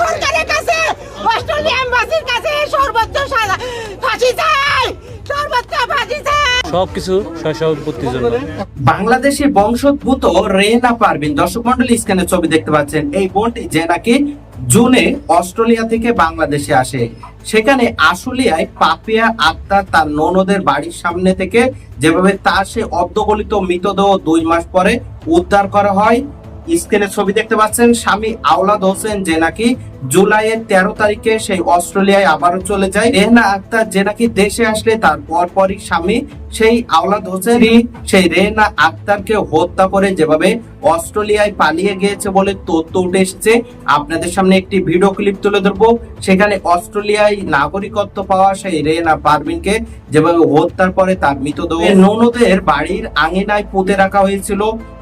সরকারের কাছে অস্ট্রেলিয়া এম্বাসির কাছে সর্বোচ্চ সাজা। ফাঁসি চাই সর্বোচ্চ ফাঁসি চাই। সবকিছু শৈশব জন্য। বাংলাদেশি বংশোদ্ভূত রেনা পারভিন দর্শক মন্ডলী স্ক্যানে ছবি দেখতে পাচ্ছেন এই বোনটি যে নাকি জুনে অস্ট্রেলিয়া থেকে বাংলাদেশে আসে। সেখানে আশুলিয়ায় পাপিয়া আক্তার তার ননদের বাড়ির সামনে থেকে যেভাবে তার সে অর্ধগলিত মৃতদেহ দুই মাস পরে উদ্ধার করা হয় স্ক্রিনে ছবি দেখতে পাচ্ছেন, স্বামী আওলাদ হোসেন, যে নাকি জুলাইয়ের তেরো তারিখে সেই অস্ট্রেলিয়ায় আবারও চলে যায়। রেহনা আক্তার, যে নাকি দেশে আসলে তার পরপরই স্বামী, সেই আওলাদ হোসেন সেই রেহনা আক্তারকে হত্যা করে যেভাবে অস্ট্রেলিয়ায় পালিয়ে গিয়েছে বলে তথ্য উঠে এসেছে। আপনাদের সামনে একটি ভিডিও ক্লিপ তুলে ধরবো। সেখানে অস্ট্রেলিয়ায় নাগরিকত্ব পাওয়া সেই রেনা পারভিনকে যেভাবে হত্যার পরে তার মৃতদেহ ননদের বাড়ির আঙিনায় পুঁতে রাখা হয়েছিল।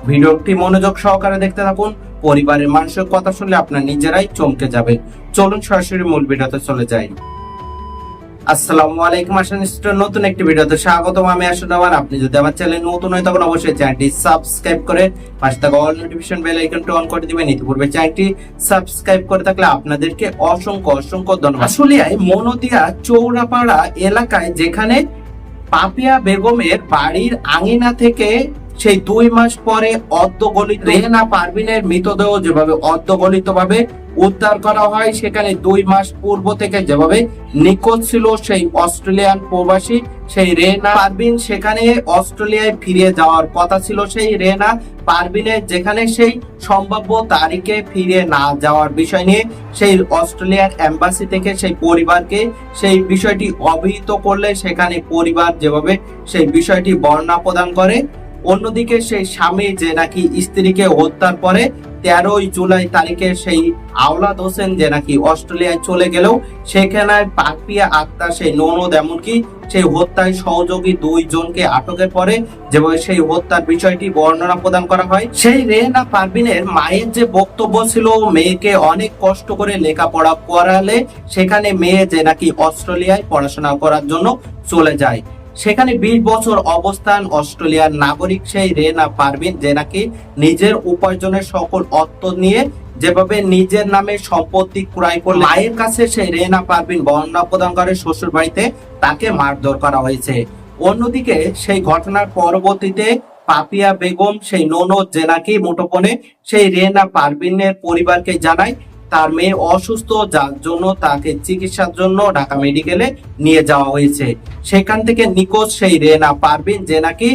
ভিডিওটি মনোযোগ সহকারে দেখতে থাকুন। পরিবারের মানুষের কথা শুনলে আপনার নিজেরাই চমকে যাবেন। চলুন সরাসরি মূল ভিডিওতে চলে যাই। আসসালামু আলাইকুম, আসান স্টুডেন্ট নতুন একটি ভিডিওতে স্বাগতম। আমি আশুদামান আপনি যদি আমার চ্যানেল নতুন হয়, তখন অবশ্যই চ্যানেলটি সাবস্ক্রাইব করে পাশে থাকা অল নোটিফিকেশন বেল আইকনটি অন করে দিবেন। ইতিপূর্বে চ্যানেলটি সাবস্ক্রাইব করে থাকলে আপনাদেরকে অসংখ্য অসংখ্য ধন্যবাদ। আসলিয়ায় মনোদিয়া চৌরাপাড়া এলাকায়, যেখানে পাপিয়া বেগমের বাড়ির আঙিনা থেকে সেই দুই মাস পরে অর্ধগলিত রেহনা পারভিনের মৃতদেহ যেভাবে অর্ধগলিত ভাবে উদ্ধার করা হয়। সেখানে দুই মাস পূর্ব থেকে যেভাবে নিখোঁজ ছিল সেই অস্ট্রেলিয়ান প্রবাসী, সেই রেনা পারভিন, সেখানে অস্ট্রেলিয়ায় ফিরে যাওয়ার কথা ছিল। সেই রেনা পারভিনের যেখানে সেই সম্ভাব্য তারিখে ফিরে না যাওয়ার বিষয় নিয়ে সেই অস্ট্রেলিয়ার এম্বাসি থেকে সেই পরিবারকে সেই বিষয়টি অবহিত করলে, সেখানে পরিবার যেভাবে সেই বিষয়টি বর্ণনা প্রদান করে। অন্যদিকে সেই স্বামী যে নাকি স্ত্রীকে হত্যার পরে তেরোই জুলাই তারিখে সেই আওলাদ হোসেন যে নাকি অস্ট্রেলিয়ায় চলে গেলেও, সেখানে পাপিয়া আক্তার, সেই ননদ এমনকি সেই হত্যায় সহযোগী দুই জনকে আটকের পরে যেভাবে সেই হত্যার বিষয়টি বর্ণনা প্রদান করা হয়, সেই রেহনা পারভিনের মায়ের যে বক্তব্য ছিল, মেয়েকে অনেক কষ্ট করে লেখাপড়া করালে সেখানে মেয়ে যে নাকি অস্ট্রেলিয়ায় পড়াশোনা করার জন্য চলে যায়। সেখানে বিশ বছর অবস্থান অস্ট্রেলিয়ার নাগরিক সেই রেনা পারভিন, যে নাকি নিজের উপার্জনের সকল অর্থ নিয়ে যেভাবে নিজের নামে সম্পত্তি ক্রয় করলে মায়ের কাছে সেই রেনা পারভিন বর্ণনা প্রদান করে শ্বশুর বাড়িতে তাকে মারধর করা হয়েছে। অন্যদিকে সেই ঘটনার পরবর্তীতে পাপিয়া বেগম, সেই ননদ যে নাকি মুঠোপনে সেই রেনা পারভিনের পরিবারকে জানায় তার মেয়ে অসুস্থ, যার জন্য তাকে চিকিৎসার জন্য ঢাকা মেডিকেলে নিয়ে যাওয়া হয়েছে। সেখান থেকে নিখোঁজ সেই রেনা পারভিন, যে নাকি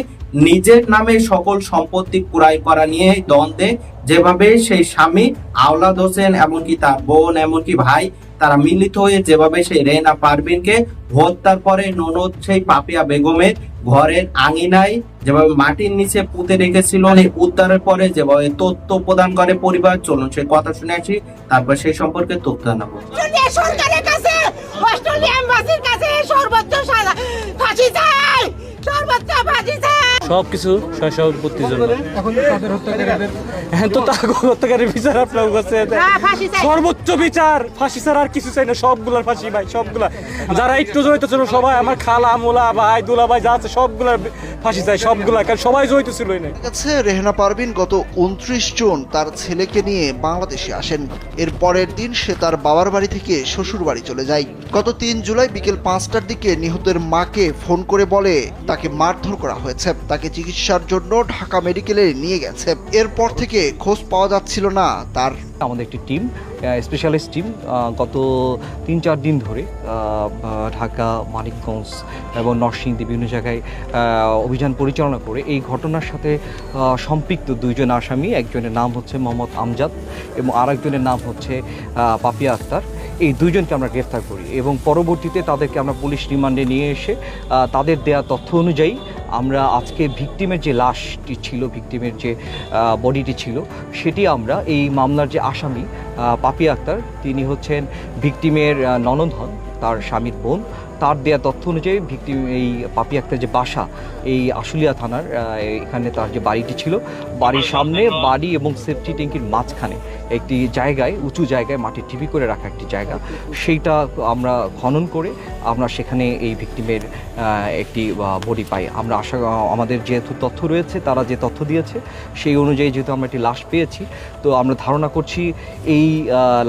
নিজের নামে সকল সম্পত্তি ক্রয় করা নিয়ে দ্বন্দ্বে। যেভাবে সেই স্বামী আওলাদ হোসেন, এমনকি তার বোন, এমনকি ভাই, তারা মিলিত হয়ে যেভাবে সেই রেনা পারভিনকে হত্যার পরে ননদ সেই পাপিয়া বেগমের ঘরের আঙিনায় যেভাবে মাটির নিচে পুঁতে রেখেছিল উদ্ধারের পরে যেভাবে তথ্য প্রদান করে পরিবার, চলুন সেই কথা শুনে আসি, তারপর সেই সম্পর্কে তথ্য জানাব কাছে অস্ট্রেলিয়া এম্বাসির কাছে সর্বোচ্চ সাজা ফাঁসি চাই সর্বোচ্চ ফাঁসি চাই সবকিছু শৈশব উৎপত্তির জন্য। এখন তাদের হত্যাকারীদের হ্যাঁ তো তা হত্যাকারীর বিচার আপনার কাছে চাই। সর্বোচ্চ বিচার। ফাঁসি ছাড়া আর কিছু চাই না সবগুলার ফাঁসি ভাই সবগুলা। যারা একটু জড়িত ছিল সবাই আমার খালা মোলা ভাই দুলা ভাই যা আছে সবগুলার ফাঁসি চাই সবগুলা কারণ সবাই জড়িত ছিল কাছে রেহনা পারভিন গত উনত্রিশ জুন তার ছেলেকে নিয়ে বাংলাদেশে আসেন। এর পরের দিন সে তার বাবার বাড়ি থেকে শ্বশুর বাড়ি চলে যায়। গত তিন জুলাই বিকেল পাঁচটার দিকে নিহতের মাকে ফোন করে বলে তাকে মারধর করা হয়েছে। তাকে চিকিৎসার জন্য ঢাকা মেডিকেলে নিয়ে গেছে। এরপর থেকে খোঁজ পাওয়া যাচ্ছিল না তার। আমাদের একটি টিম স্পেশালিস্ট টিম গত তিন চার দিন ধরে ঢাকা, মানিকগঞ্জ এবং নরসিংদী বিভিন্ন জায়গায় অভিযান পরিচালনা করে এই ঘটনার সাথে সম্পৃক্ত দুইজন আসামি, একজনের নাম হচ্ছে মোহাম্মদ আমজাদ এবং আরেকজনের নাম হচ্ছে পাপিয়া আক্তার। এই দুইজনকে আমরা গ্রেফতার করি এবং পরবর্তীতে তাদেরকে আমরা পুলিশ রিমান্ডে নিয়ে এসে তাদের দেয়া তথ্য অনুযায়ী আমরা আজকে ভিকটিমের যে লাশটি ছিল ভিকটিমের যে বডিটি ছিল সেটি আমরা এই মামলার যে আসামি পাপি আক্তার তিনি হচ্ছেন ভিকটিমের আহ, ননদ হন তার স্বামীর বোন। তার দেয়া তথ্য অনুযায়ী ভিকটিম এই পাপি আক্তার যে বাসা এই আশুলিয়া থানার এখানে তার যে বাড়িটি ছিল বাড়ির সামনে বাড়ি এবং সেফটি ট্যাঙ্কির মাঝখানে একটি জায়গায় উঁচু জায়গায় মাটির টিভি করে রাখা একটি জায়গা। সেইটা আমরা খনন করে আমরা সেখানে এই ভিকটিমের একটি বডি পাই। আমরা আশা আমাদের যেহেতু তথ্য রয়েছে তারা যে তথ্য দিয়েছে সেই অনুযায়ী যেহেতু আমরা একটি লাশ পেয়েছি তো আমরা ধারণা করছি এই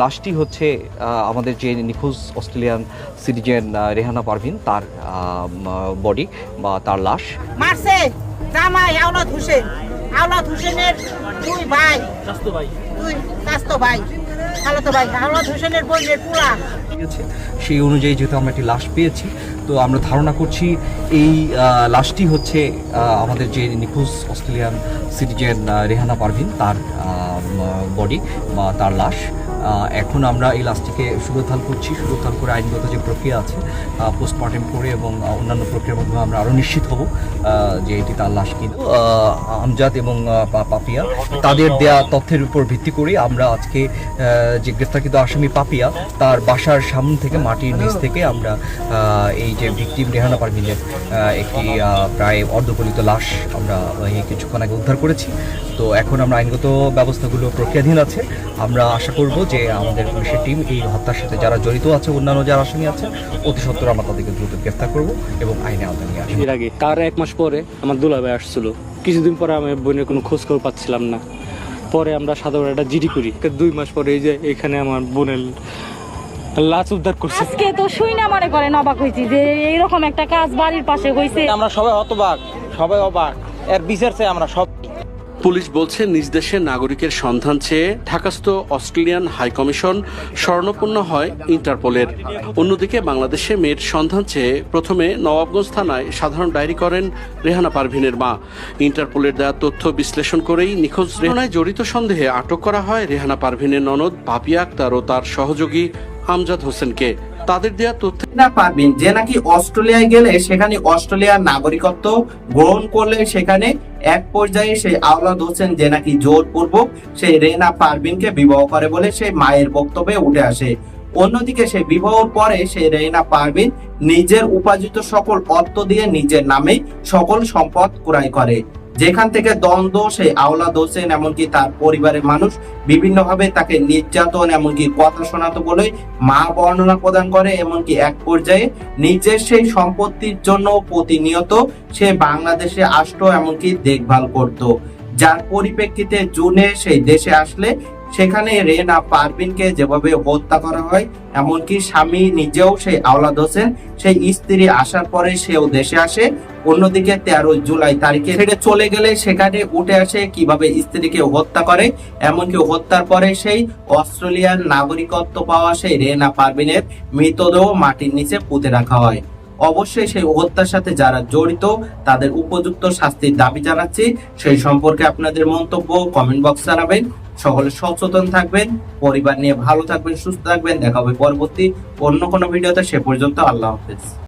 লাশটি হচ্ছে আমাদের যে নিখোঁজ অস্ট্রেলিয়ান সিটিজেন রেহানা পারভিন তার বডি বা তার লাশ। মারছে! জামাই আওলাদ হোসেন। আওলাদ হোসেনের দুই ভাই। দুই চাস্তো ভাই। সেই অনুযায়ী যেহেতু আমরা একটি লাশ পেয়েছি, তো আমরা ধারণা করছি এই লাশটি হচ্ছে আমাদের যে নিখোঁজ অস্ট্রেলিয়ান সিটিজেন রেহানা পারভিন, তার বডি বা তার লাশ। এখন আমরা এই লাশটিকে সুরোথাল করছি। সুরোথাল করে আইনগত যে প্রক্রিয়া আছে পোস্টমর্টেম করে এবং অন্যান্য প্রক্রিয়ার মাধ্যমে আমরা আরও নিশ্চিত হব যে এটি তার লাশ কিন্তু আমজাদ এবং পাপিয়া, তাদের দেয়া তথ্যের উপর ভিত্তি করে আমরা আজকে যে গ্রেফতারকৃত আসামি পাপিয়া, তার বাসার সামনে থেকে, মাটির নিচ থেকে আমরা এই যে ভিকটিম রেহানা পারভিনের একটি প্রায় অর্ধগলিত লাশ আমরা কিছুক্ষণ আগে উদ্ধার করেছি। তো এখন আমরা আইনগত ব্যবস্থাগুলো প্রক্রিয়াধীন আছে। আমরা আশা করব যে আমাদের পুলিশের টিম এই হত্যার সাথে যারা জড়িত আছে অন্যান্য যারা আসামি আছে অতি সত্বর আমরা তাদেরকে দ্রুত গ্রেফতার করব এবং আইনে আওতায় নিয়ে আসব। এর আগে তার এক মাস পরে আমার দুলাভাই আসছিল। কিছুদিন পরে আমি বোনের কোনো খোঁজ খবর পাচ্ছিলাম না। পরে আমরা সাধারণ একটা জিডি করি। দুই মাস পরে এই যে এখানে আমার বোনের লাশ উদ্ধার করছে। আজকে তো শুই না মনে করেন অবাক হয়েছি যে এইরকম একটা কাজ বাড়ির পাশে হয়েছে আমরা সবাই হতবাক সবাই অবাক। এর বিচার চাই আমরা সব। পুলিশ বলছে, নিজ দেশের নাগরিকের সন্ধান চেয়ে ঢাকাস্থ অস্ট্রেলিয়ান হাইকমিশন স্বর্ণপূর্ণ হয় ইন্টারপোলের। অন্যদিকে বাংলাদেশে মেয়ের সন্ধান চেয়ে প্রথমে নবাবগঞ্জ থানায় সাধারণ ডায়েরি করেন রেহানা পারভিনের মা। ইন্টারপোলের দেওয়া তথ্য বিশ্লেষণ করেই নিখোঁজ রেহানায় জড়িত সন্দেহে আটক করা হয় রেহানা পারভিনের ননদ পাপিয়া আক্তার ও তার সহযোগী আমজাদ হোসেনকে। তাদের দেওয়া তথ্য না পারবেন। যে নাকি অস্ট্রেলিয়ায় গেলে সেখানে অস্ট্রেলিয়ার নাগরিকত্ব গ্রহণ করলে সেখানে এক পর্যায়ে সেই আওলাদ হোসেন যে নাকি জোরপূর্বক সেই রেনা পারবিনকে বিবাহ করে বলে সেই মায়ের বক্তব্যে উঠে আসে। অন্যদিকে সেই বিবাহর পরে সেই রেনা পারবিন নিজের উপার্জিত সকল অর্থ দিয়ে নিজের নামে সকল সম্পদ ক্রয় করে। যেখান থেকে দ্বন্দ্ব, সেই আওলাদ হোসেন, এমনকি তার পরিবারের মানুষ বিভিন্নভাবে তাকে নির্যাতন, এমনকি কথা শোনাতো বলে মা বর্ণনা প্রদান করে, এমনকি এক পর্যায়ে নিজের সেই সম্পত্তির জন্য প্রতিনিয়ত সে বাংলাদেশে আসতো, এমনকি দেখভাল করত। যার পরিপ্রেক্ষিতে জুনে সেই দেশে আসলে সেখানে রেনা পারবিনকে যেভাবে হত্যা করা হয়, এমনকি স্বামী নিজেও সেই আওলাদ হোসেন, সেই স্ত্রী আসার পরে সেও দেশে আসে। অন্যদিকে তেরো জুলাই তারিখে ছেড়ে চলে গেলে সেখানে উঠে আসে কীভাবে স্ত্রীকে হত্যা করে, এমনকি হত্যার পরে সেই অস্ট্রেলিয়ার নাগরিকত্ব পাওয়া সেই রেনা পারবিনের মৃতদেহ মাটির নিচে পুঁতে রাখা হয়। অবশ্যই সেই হত্যার সাথে যারা জড়িত, তাদের উপযুক্ত শাস্তির দাবি জানাচ্ছি। সেই সম্পর্কে আপনাদের মন্তব্য কমেন্ট বক্স জানাবেন। সকলে সচেতন থাকবেন, পরিবার নিয়ে ভালো থাকবেন, সুস্থ থাকবেন। দেখা হবে পরবর্তী অন্য কোনো ভিডিওতে। সে পর্যন্ত আল্লাহ হাফেজ।